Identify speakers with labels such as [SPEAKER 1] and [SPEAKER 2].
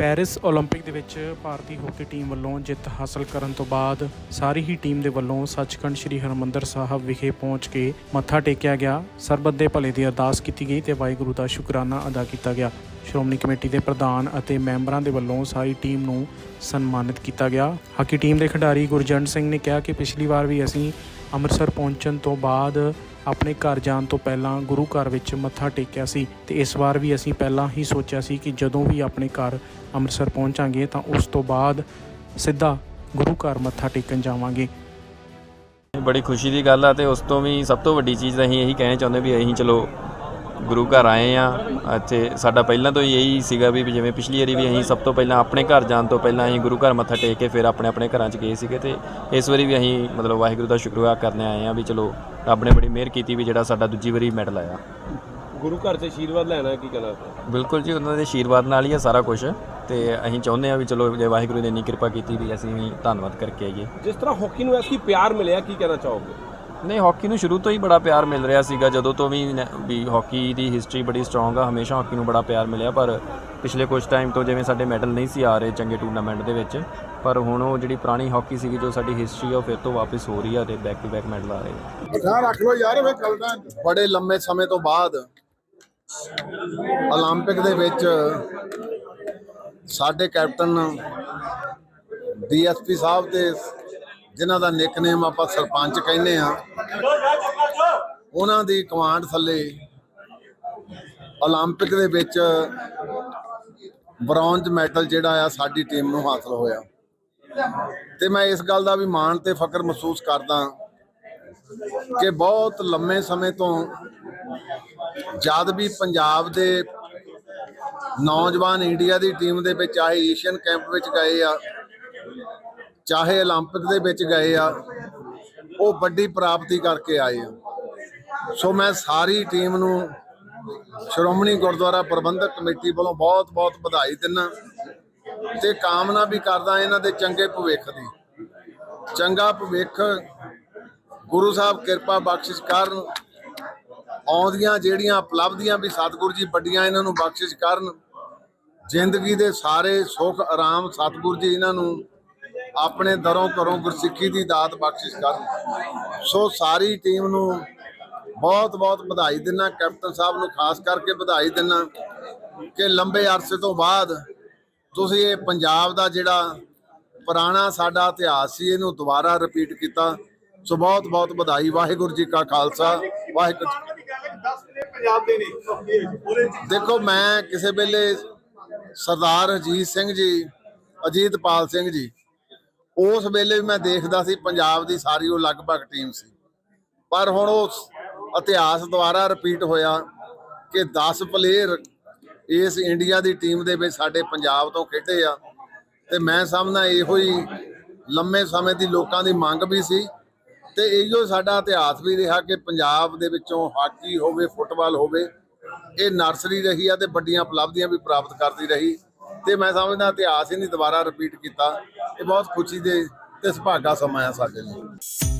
[SPEAKER 1] Paris 올림픽 ਦੇ ਵਿੱਚ ਭਾਰਤੀ hockey team ਵੱਲੋਂ ਜਿੱਤ ਹਾਸਲ ਕਰਨ ਤੋਂ ਬਾਅਦ ਸਾਰੀ ਹੀ ਟੀਮ ਦੇ ਵੱਲੋਂ ਸੱਚਖੰਡ ਸ੍ਰੀ ਹਰਮੰਦਰ ਸਾਹਿਬ ਵਿਖੇ ਪਹੁੰਚ ਕੇ ਮੱਥਾ ਟੇਕਿਆ ਗਿਆ ਸਰਬੱਤ ਦੇ ਭਲੇ ਦੀ ਅਰਦਾਸ ਕੀਤੀ ਗਈ ਤੇ ਵਾਹਿਗੁਰੂ ਦਾ ਸ਼ੁਕਰਾਨਾ ਅਦਾ ਕੀਤਾ ਗਿਆ ਸ਼੍ਰੋਮਣੀ ਕਮੇਟੀ ਦੇ ਪ੍ਰਧਾਨ ਅਤੇ ਮੈਂਬਰਾਂ ਦੇ ਵੱਲੋਂ ਸਾਰੀ ਟੀਮ ਨੂੰ ਸਨਮਾਨਿਤ ਕੀਤਾ ਗਿਆ ਹਾਕੀ ਟੀਮ ਦੇ ਖਿਡਾਰੀ ਗੁਰਜੰਟ ਸਿੰਘ ਨੇ ਕਿਹਾ ਕਿ ਪਿਛਲੀ ਵਾਰ ਵੀ ਅਸੀਂ ਅੰਮ੍ਰਿਤਸਰ ਪਹੁੰਚਣ ਤੋਂ ਬਾਅਦ ਆਪਣੇ ਘਰ ਜਾਣ ਤੋਂ ਪਹਿਲਾਂ ਗੁਰੂ ਘਰ ਵਿੱਚ ਮੱਥਾ ਟੇਕਿਆ ਸੀ ਤੇ ਇਸ ਵਾਰ ਵੀ ਅਸੀਂ ਪਹਿਲਾਂ ਹੀ ਸੋਚਿਆ ਸੀ ਕਿ ਜਦੋਂ ਵੀ ਆਪਣੇ ਘਰ ਅੰਮ੍ਰਿਤਸਰ ਪਹੁੰਚਾਂਗੇ ਤਾਂ ਉਸ ਤੋਂ ਬਾਅਦ ਸਿੱਧਾ ਗੁਰੂ ਘਰ ਮੱਥਾ ਟੇਕਣ ਜਾਵਾਂਗੇ।
[SPEAKER 2] ਬੜੀ ਖੁਸ਼ੀ ਦੀ ਗੱਲ ਆ ਤੇ ਉਸ ਤੋਂ ਵੀ ਸਭ ਤੋਂ ਵੱਡੀ ਚੀਜ਼ ਤਾਂ ਅਸੀਂ ਇਹੀ ਕਹਿਣਾ ਚਾਹੁੰਦੇ ਵੀ ਅਸੀਂ ਚਲੋ ਗੁਰੂ ਘਰ ਆਏ ਆ। ਇੱਥੇ ਸਾਡਾ ਪਹਿਲਾਂ ਤੋਂ ਹੀ ਇਹੀ ਸੀਗਾ ਵੀ ਜਿਵੇਂ ਪਿਛਲੀ ਵਾਰੀ ਵੀ ਅਸੀਂ ਸਭ ਤੋਂ ਪਹਿਲਾਂ ਆਪਣੇ ਘਰ ਜਾਣ ਤੋਂ ਪਹਿਲਾਂ ਅਸੀਂ ਗੁਰੂ ਘਰ ਮੱਥਾ ਟੇਕ ਕੇ ਫਿਰ ਆਪਣੇ ਆਪਣੇ ਘਰਾਂ 'ਚ ਗਏ ਸੀਗੇ ਤੇ ਇਸ ਵਾਰੀ ਵੀ ਅਸੀਂ ਮਤਲਬ ਵਾਹਿਗੁਰੂ ਦਾ ਸ਼ੁਕਰਗੁਜ਼ਾਰ ਕਰਨੇ ਆਏ ਆ ਵੀ ਚਲੋ ਰੱਬ ਨੇ ਬੜੀ ਮਿਹਰ ਕੀਤੀ ਵੀ ਜਿਹੜਾ ਸਾਡਾ ਦੂਜੀ ਵਾਰੀ ਮੈਡਲ ਆਇਆ।
[SPEAKER 3] ਗੁਰੂ ਘਰ ਤੇ ਆਸ਼ੀਰਵਾਦ ਲੈਣਾ ਕੀ ਕਹਿਣਾ
[SPEAKER 2] ਬਿਲਕੁਲ ਜੀ ਉਹਨਾਂ ਦੇ ਆਸ਼ੀਰਵਾਦ ਨਾਲ ਹੀ ਆ ਸਾਰਾ ਕੁਝ ਤੇ ਅਸੀਂ ਚਾਹੁੰਦੇ ਆ ਵੀ ਚਲੋ ਜੇ ਵਾਹਿਗੁਰੂ ਨੇ ਇੰਨੀ ਕਿਰਪਾ ਕੀਤੀ ਵੀ ਅਸੀਂ ਵੀ ਧੰਨਵਾਦ ਕਰਕੇ ਆਈਏ।
[SPEAKER 3] ਜਿਸ ਤਰ੍ਹਾਂ ਹਾਕੀ ਨੂੰ ਐਸੀ ਪਿਆਰ ਮਿਲਿਆ ਕੀ ਕਹਿਣਾ ਚਾਹੋਗੇ?
[SPEAKER 2] ਨਹੀਂ ਹਾਕੀ ਨੂੰ ਸ਼ੁਰੂ ਤੋਂ ਹੀ ਬੜਾ ਪਿਆਰ ਮਿਲ ਰਿਹਾ ਸੀਗਾ ਜਦੋਂ ਤੋਂ ਵੀ ਨ- ਵੀ ਹਾਕੀ ਦੀ ਹਿਸਟਰੀ ਬੜੀ ਸਟਰੋਂਗ ਆ ਹਮੇਸ਼ਾ ਹਾਕੀ ਨੂੰ ਬੜਾ ਪਿਆਰ ਮਿਲਿਆ ਪਰ ਪਿਛਲੇ ਕੁਝ ਟਾਈਮ ਤੋਂ ਜਿਵੇਂ ਸਾਡੇ ਮੈਡਲ ਨਹੀਂ ਸੀ ਆ ਰਹੇ ਚੰਗੇ ਟੂਰਨਾਮੈਂਟ ਦੇ ਵਿੱਚ ਪਰ ਹੁਣ ਉਹ ਜਿਹੜੀ ਪੁਰਾਣੀ ਹਾਕੀ ਸੀਗੀ ਜੋ ਸਾਡੀ ਹਿਸਟਰੀ ਆ ਉਹ ਫਿਰ ਤੋਂ ਵਾਪਸ ਹੋ ਰਹੀ ਆ ਤੇ ਬੈਕ ਟੂ ਬੈਕ ਮੈਡਲ ਆ ਰਹੇ ਆ
[SPEAKER 4] ਧਿਆਨ ਰੱਖ ਲਓ ਯਾਰ ਵੇ ਚੱਲਦਾ ਬੜੇ ਲੰਮੇ ਸਮੇਂ ਤੋਂ ਬਾਅਦ 올림픽 ਦੇ ਵਿੱਚ ਸਾਡੇ ਕੈਪਟਨ ਡੀਐਸਪੀ ਸਾਹਿਬ ਤੇ ਜਿਨ੍ਹਾਂ ਦਾ ਨਿਕਨੇਮ ਆਪਾਂ ਸਰਪੰਚ ਕਹਿੰਦੇ ਆ ਉਹਨਾਂ ਦੀ ਕਮਾਂਡ ਥੱਲੇ 올림픽 ਦੇ ਵਿੱਚ ਬ੍ਰੌਂਜ਼ ਮੈਡਲ ਜਿਹੜਾ ਆ ਸਾਡੀ ਟੀਮ ਨੂੰ ਹਾਸਲ ਹੋਇਆ ਤੇ ਮੈਂ ਇਸ ਗੱਲ ਦਾ ਵੀ ਮਾਣ ਤੇ ਫਖਰ ਮਹਿਸੂਸ ਕਰਦਾ ਕਿ ਬਹੁਤ ਲੰਮੇ ਸਮੇਂ ਤੋਂ ਜਦ ਵੀ ਪੰਜਾਬ ਦੇ ਨੌਜਵਾਨ ਇੰਡੀਆ ਦੀ ਟੀਮ ਦੇ ਵਿੱਚ ਆਏ ਏਸ਼ੀਅਨ ਕੈਂਪ ਵਿੱਚ ਗਏ ਆ ਚਾਹੇ 올림픽 ਦੇ ਵਿੱਚ ਗਏ ਆ ਉਹ ਵੱਡੀ ਪ੍ਰਾਪਤੀ ਕਰਕੇ ਆਏ ਆ ਸੋ ਮੈਂ ਸਾਰੀ ਟੀਮ ਨੂੰ ਸ਼੍ਰੋਮਣੀ ਗੁਰਦੁਆਰਾ ਪ੍ਰਬੰਧਕ ਕਮੇਟੀ ਵੱਲੋਂ ਬਹੁਤ-ਬਹੁਤ ਵਧਾਈ ਦਿੰਦਾ ਤੇ ਕਾਮਨਾ ਵੀ ਕਰਦਾ ਇਹਨਾਂ ਦੇ ਚੰਗੇ ਭਵਿੱਖ ਦੀ ਚੰਗਾ ਭਵਿੱਖ ਗੁਰੂ ਸਾਹਿਬ ਕਿਰਪਾ ਬਖਸ਼ਿਸ਼ ਕਰਨ ਆਉਂਦੀਆਂ ਜਿਹੜੀਆਂ ਉਪਲਬਧੀਆਂ ਵੀ ਸਤਿਗੁਰੂ ਜੀ ਵੱਡੀਆਂ ਇਹਨਾਂ ਨੂੰ ਬਖਸ਼ਿਸ਼ ਕਰਨ ਜ਼ਿੰਦਗੀ ਦੇ ਸਾਰੇ ਸੁੱਖ ਆਰਾਮ ਸਤਿਗੁਰੂ ਜੀ ਇਹਨਾਂ ਨੂੰ ਆਪਣੇ ਦਰੋਂ ਘਰੋਂ ਗੁਰਸਿੱਖੀ ਦੀ ਦਾਤ ਬਖਸ਼ਿਸ਼ ਕਰਨ। ਸੋ ਸਾਰੀ ਟੀਮ ਨੂੰ ਬਹੁਤ ਬਹੁਤ ਵਧਾਈ ਦਿੰਨਾ ਕੈਪਟਨ ਸਾਹਿਬ ਨੂੰ ਖਾਸ ਕਰਕੇ ਵਧਾਈ ਦਿੰਨਾ ਕਿ ਲੰਬੇ ਅਰਸੇ ਤੋਂ ਬਾਅਦ ਤੁਸੀਂ ਇਹ ਪੰਜਾਬ ਦਾ ਜਿਹੜਾ ਪੁਰਾਣਾ ਸਾਡਾ ਇਤਿਹਾਸ ਸੀ ਇਹਨੂੰ ਦੁਬਾਰਾ ਰਿਪੀਟ ਕੀਤਾ। ਸੋ ਬਹੁਤ ਬਹੁਤ ਵਧਾਈ ਵਾਹਿਗੁਰੂ ਜੀ ਕਾ ਖਾਲਸਾ ਵਾਹਿਗੁਰੂ ਜੀ। ਦੇਖੋ ਮੈਂ ਕਿਸੇ ਵੇਲੇ ਸਰਦਾਰ ਅਜੀਤ ਸਿੰਘ ਜੀ ਅਜੀਤਪਾਲ ਸਿੰਘ ਜੀ ਉਸ ਵੇਲੇ ਵੀ ਮੈਂ ਦੇਖਦਾ ਸੀ ਪੰਜਾਬ ਦੀ ਸਾਰੀ ਉਹ ਲਗਭਗ ਟੀਮ ਸੀ। ਪਰ ਹੁਣ ਉਹ ਇਤਿਹਾਸ ਦੁਬਾਰਾ ਰਿਪੀਟ ਹੋਇਆ ਕਿ 10 ਪਲੇਅਰ ਇਸ ਇੰਡੀਆ ਦੀ ਟੀਮ ਦੇ ਵਿੱਚ ਸਾਡੇ ਪੰਜਾਬ ਤੋਂ ਖੇਡੇ ਆ। ਤੇ ਮੈਂ ਸਮਝਦਾ ਇਹੋ ਹੀ ਲੰਮੇ ਸਮੇਂ ਦੀ ਲੋਕਾਂ ਦੀ ਮੰਗ ਵੀ ਸੀ ਤੇ ਇਹੋ ਸਾਡਾ ਇਤਿਹਾਸ ਵੀ ਰਿਹਾ ਕਿ ਪੰਜਾਬ ਦੇ ਵਿੱਚੋਂ ਹਾਕੀ ਹੋਵੇ, ਫੁੱਟਬਾਲ ਹੋਵੇ, ਇਹ ਨਰਸਰੀ ਰਹੀ ਆ ਤੇ ਵੱਡੀਆਂ ਉਪਲਬਧੀਆਂ ਵੀ ਪ੍ਰਾਪਤ ਕਰਦੀ ਰਹੀ। ਤੇ ਮੈਂ ਸਮਝਦਾ ਇਤਿਹਾਸ ਹੀ ਨਹੀਂ ਦੁਬਾਰਾ ਰਿਪੀਟ ਕੀਤਾ। ਇਹ ਬਹੁਤ ਖੁਸ਼ੀ ਦੇ ਤੇ ਸੁਭਾਗਾ ਸਮਾਂ ਆ ਸਾਡੇ ਲਈ।